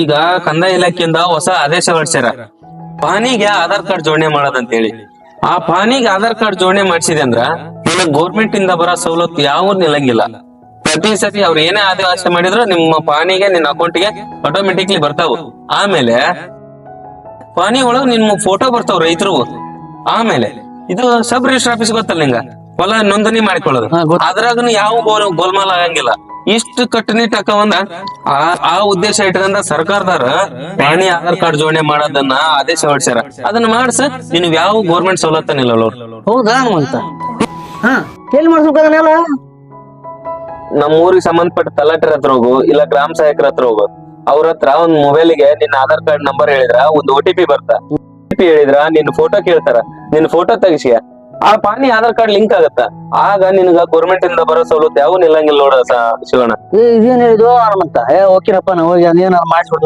ಈಗ ಕಂದಾಯ ಇಲಾಖೆಯಿಂದ ಹೊಸ ಆದೇಶ ಹೊರಡ್ಸ್ಯಾರ. ಪಾನಿಗೆ ಆಧಾರ್ ಕಾರ್ಡ್ ಜೋಡಣೆ ಮಾಡೋದಂತೇಳಿ. ಆ ಪಾನಿಗೆ ಆಧಾರ್ ಕಾರ್ಡ್ ಜೋಡಣೆ ಮಾಡಿಸಿದೆ ಅಂದ್ರ ನಿನಗ್ ಗೌರ್ಮೆಂಟ್ ಇಂದ ಬರೋ ಸವಲತ್ತು ಯಾವ ನಿಲ್ಲಂಗಿಲ್ಲ. ಪ್ರತಿ ಸತಿ ಅವ್ರು ಏನೇ ಆದೇಶ ಮಾಡಿದ್ರು ನಿಮ್ಮ ಪಾನಿಗೆ ನಿನ್ನ ಅಕೌಂಟ್ಗೆ ಆಟೋಮೆಟಿಕ್ಲಿ ಬರ್ತಾವು. ಆಮೇಲೆ ಪಾನಿ ಒಳಗ್ ನಿಮ್ಮ ಫೋಟೋ ಬರ್ತಾವ ರೈತರು. ಆಮೇಲೆ ಇದು ಸಬ್ ರಿಜಿಸ್ಟರ್ ಆಫೀಸ್ ಗೊತ್ತಲ್ಲ ನಿಂಗ? ಹೊಲ ನೋಂದಣಿ ಮಾಡಿಕೊಳ್ಳೋದು. ಅದ್ರಾಗನು ಯಾವ ಗೋಲ್ ಗೋಲ್ಮಾಲ್ ಆಗಂಗಿಲ್ಲ. ಇಷ್ಟು ಕಟ್ಟುನಿಟ್ಟು ಹಾಕವಂದ ಆ ಉದ್ದೇಶ ಇಟ್ಕೊಂಡ ಸರ್ಕಾರದಾರ ಪ್ರಾಣಿ ಆಧಾರ್ ಕಾರ್ಡ್ ಜೋಡಣೆ ಮಾಡೋದನ್ನ ಆದೇಶ ಹೊಡ್ಸ್ಯಾರ. ಅದನ್ನ ಮಾಡ್ಸ ನಿನ್ನ ಯಾವ ಗೌರ್ಮೆಂಟ್ ಸವಲತ್ತನಿಲ್ಲ ಅವ್ರು ಹೌದಾ ಅಂತ ಎಲ್ಲಿ ನಮ್ಮ ಊರಿಗೆ ಸಂಬಂಧಪಟ್ಟ ತಲಾಟರ್ ಹತ್ರ ಹೋಗು ಇಲ್ಲ ಗ್ರಾಮ ಸಹಾಯಕರ ಹತ್ರ ಹೋಗು. ಅವ್ರ ಹತ್ರ ಒಂದ್ ಮೊಬೈಲ್ಗೆ ನಿನ್ನ ಆಧಾರ್ ಕಾರ್ಡ್ ನಂಬರ್ ಹೇಳಿದ್ರ ಒಂದು ಒ ಟಿ ಪಿ ಬರ್ತಾ. ಒ ಪಿ ಹೇಳಿದ್ರ ನಿನ್ನ ಫೋಟೋ ಕೇಳ್ತಾರ. ನಿನ್ನ ಫೋಟೋ ತೆಗಿಸಿಯ. ಆ ಪಾನಿ ಆಧಾರ್ ಕಾರ್ಡ್ ಲಿಂಕ್ ಆಗತ್ತ. ಆಗ ನಿನಗ ಗೌರ್ಮೆಂಟ್ ಇಂದ ಬರೋ ಸವಲತ್ತು ಯಾವ ನಿಲ್ಲಂಗಿಲ್ಲ ನೋಡ ಶಿವಣ್ಣ. ಇದೇನ್ ಹೇಳಿದ್ವು ಹನುಮಂತ ಏ ಓಕೆನಪ್ಪ ನಾವು ಹೋಗಿ ಮಾಡ್ಸಿ ಮಾಡಿಸ್ಬಿಡ್ತು